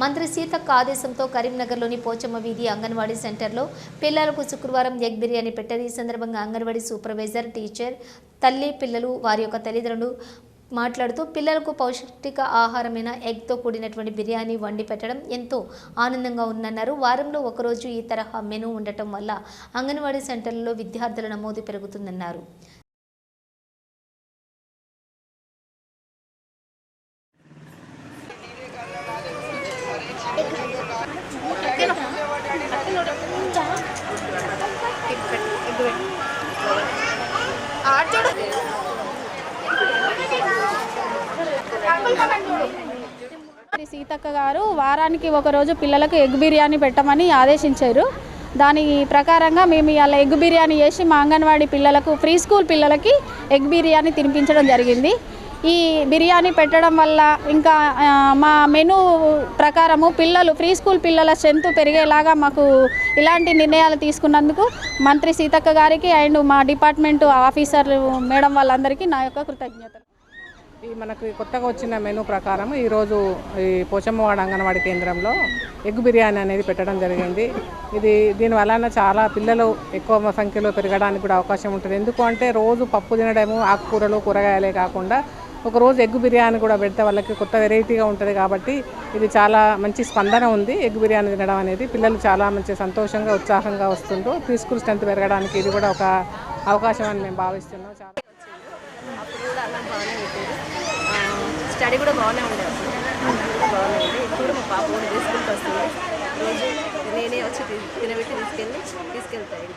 మంత్రి సీతక్క ఆదేశంతో కరీంనగర్లోని పోచమ్మ వీధి అంగన్వాడీ సెంటర్లో పిల్లలకు శుక్రవారం ఎగ్ బిర్యానీ పెట్టారు. ఈ సందర్భంగా అంగన్వాడీ సూపర్వైజర్ టీచర్ తల్లి పిల్లలు వారి యొక్క తల్లిదండ్రులు మాట్లాడుతూ పిల్లలకు పౌష్టిక ఆహారమైన ఎగ్తో కూడినటువంటి బిర్యానీ వండి పెట్టడం ఎంతో ఆనందంగా ఉందన్నారు. వారంలో ఒకరోజు ఈ తరహా మెనూ ఉండటం వల్ల అంగన్వాడీ సెంటర్లలో విద్యార్థుల నమోదు పెరుగుతుందన్నారు. సీతక్క గారు వారానికి ఒకరోజు పిల్లలకు ఎగ్ బిర్యానీ పెట్టమని ఆదేశించారు. దాని ప్రకారంగా మేము ఇవాళ ఎగ్ బిర్యానీ చేసి మా అంగన్వాడీ పిల్లలకు ప్రీ స్కూల్ పిల్లలకి ఎగ్ బిర్యానీ తినిపించడం జరిగింది. ఈ బిర్యానీ పెట్టడం వల్ల ఇంకా మా మెనూ ప్రకారము పిల్లలు ప్రీ స్కూల్ పిల్లల స్ట్రెంత్ పెరిగేలాగా మాకు ఇలాంటి నిర్ణయాలు తీసుకున్నందుకు మంత్రి సీతక్క గారికి అండ్ మా డిపార్ట్మెంట్ ఆఫీసర్ మేడం వాళ్ళందరికీ నా యొక్క కృతజ్ఞతలు. ఈ మనకు కొత్తగా వచ్చిన మెనూ ప్రకారం ఈరోజు ఈ పోచమ్మవాడ అంగన్వాడి కేంద్రంలో ఎగ్ బిర్యానీ అనేది పెట్టడం జరిగింది. ఇది దీని వలన చాలా పిల్లలు ఎక్కువ సంఖ్యలో పెరగడానికి కూడా అవకాశం ఉంటుంది. ఎందుకు అంటే రోజు పప్పు తినడము ఆకుకూరలు కూరగాయలే కాకుండా ఒకరోజు ఎగ్ బిర్యానీ కూడా పెడితే వాళ్ళకి కొత్త వెరైటీగా ఉంటుంది కాబట్టి ఇది చాలా మంచి స్పందన ఉంది ఎగ్ బిర్యానీ తినడం అనేది. పిల్లలు చాలా మంచి సంతోషంగా ఉత్సాహంగా వస్తుంటూ ప్రీ స్కూల్ స్ట్రెంత్ పెరగడానికి ఇది కూడా ఒక అవకాశం అని మేము భావిస్తున్నాం చాలా స్టడీ కూడా బాగానే ఉండేది బాగానే ఉంది. ఇప్పుడు మా పాప కూడా తీసుకుంటూ వస్తుంది. రోజు నేనే వచ్చి తినబెట్టి తీసుకెళ్ళి తీసుకెళ్తాయి